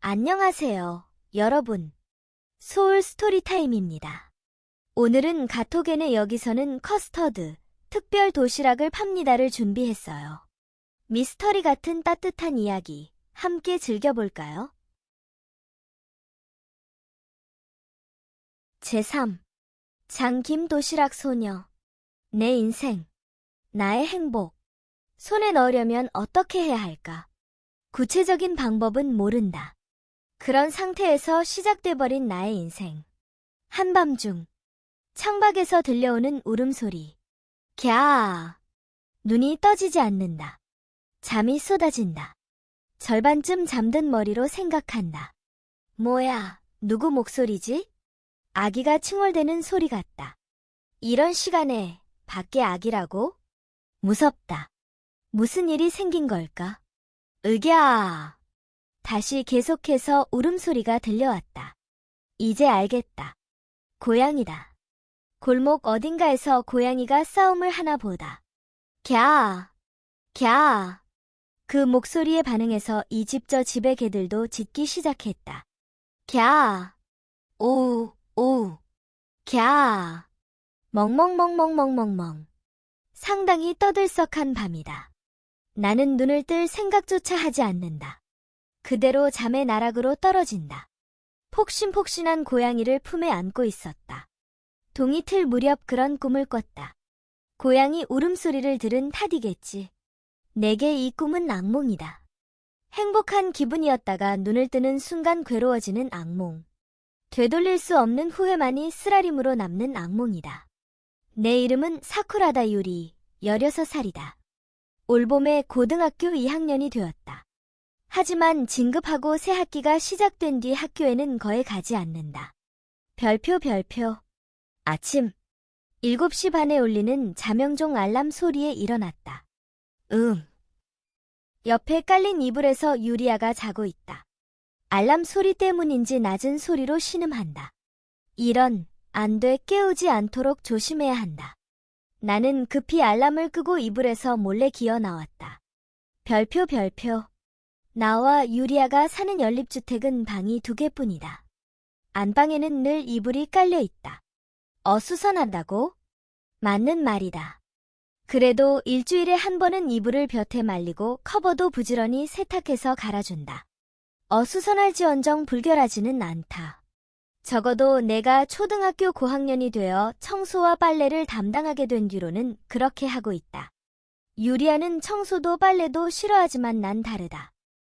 안녕하세요, 여러분. 소울 스토리타임입니다. 오늘은 가토겐의 여기서는 커스터드, 특별 도시락을 팝니다를 준비했어요. 미스터리 같은 따뜻한 이야기, 함께 즐겨볼까요? 제3. 장김 도시락 소녀. 내 인생. 나의 행복. 손에 넣으려면 어떻게 해야 할까? 구체적인 방법은 모른다. 그런 상태에서 시작돼버린 나의 인생. 한밤중. 창밖에서 들려오는 울음소리. 갸아. 눈이 떠지지 않는다. 잠이 쏟아진다. 절반쯤 잠든 머리로 생각한다. 뭐야, 누구 목소리지? 아기가 칭얼대는 소리 같다. 이런 시간에 밖에 아기라고? 무섭다. 무슨 일이 생긴 걸까? 으갸! 다시 계속해서 울음소리가 들려왔다. 이제 알겠다. 고양이다. 골목 어딘가에서 고양이가 싸움을 하나 보다. 갸! 갸! 그 목소리에 반응해서 이 집 저 집의 개들도 짖기 시작했다. 갸! 오우, 오우. 갸! 멍멍멍멍멍멍멍. 상당히 떠들썩한 밤이다. 나는 눈을 뜰 생각조차 하지 않는다. 그대로 잠의 나락으로 떨어진다. 폭신폭신한 고양이를 품에 안고 있었다. 동이 틀 무렵 그런 꿈을 꿨다. 고양이 울음소리를 들은 탓이겠지. 내게 이 꿈은 악몽이다. 행복한 기분이었다가 눈을 뜨는 순간 괴로워지는 악몽. 되돌릴 수 없는 후회만이 쓰라림으로 남는 악몽이다. 내 이름은 사쿠라다 유리, 16살이다. 올봄에 고등학교 2학년이 되었다. 하지만 진급하고 새 학기가 시작된 뒤 학교에는 거의 가지 않는다. 별표 별표. 아침. 7시 반에 울리는 자명종 알람 소리에 일어났다. 응. 옆에 깔린 이불에서 유리아가 자고 있다. 알람 소리 때문인지 낮은 소리로 신음한다. 이런, 안 돼 깨우지 않도록 조심해야 한다. 나는 급히 알람을 끄고 이불에서 몰래 기어 나왔다. 별표 별표. 나와 유리아가 사는 연립주택은 방이 두 개뿐이다. 안방에는 늘 이불이 깔려 있다. 어수선하다고? 맞는 말이다. 그래도 일주일에 한 번은 이불을 볕에 말리고 커버도 부지런히 세탁해서 갈아준다. 어수선할지언정 불결하지는 않다. 적어도 내가 초등학교 고학년이 되어 청소와 빨래를 담당하게 된 뒤로는 그렇게 하고 있다. 유리아는 청소도 빨래도 싫어하지만 난 다르다.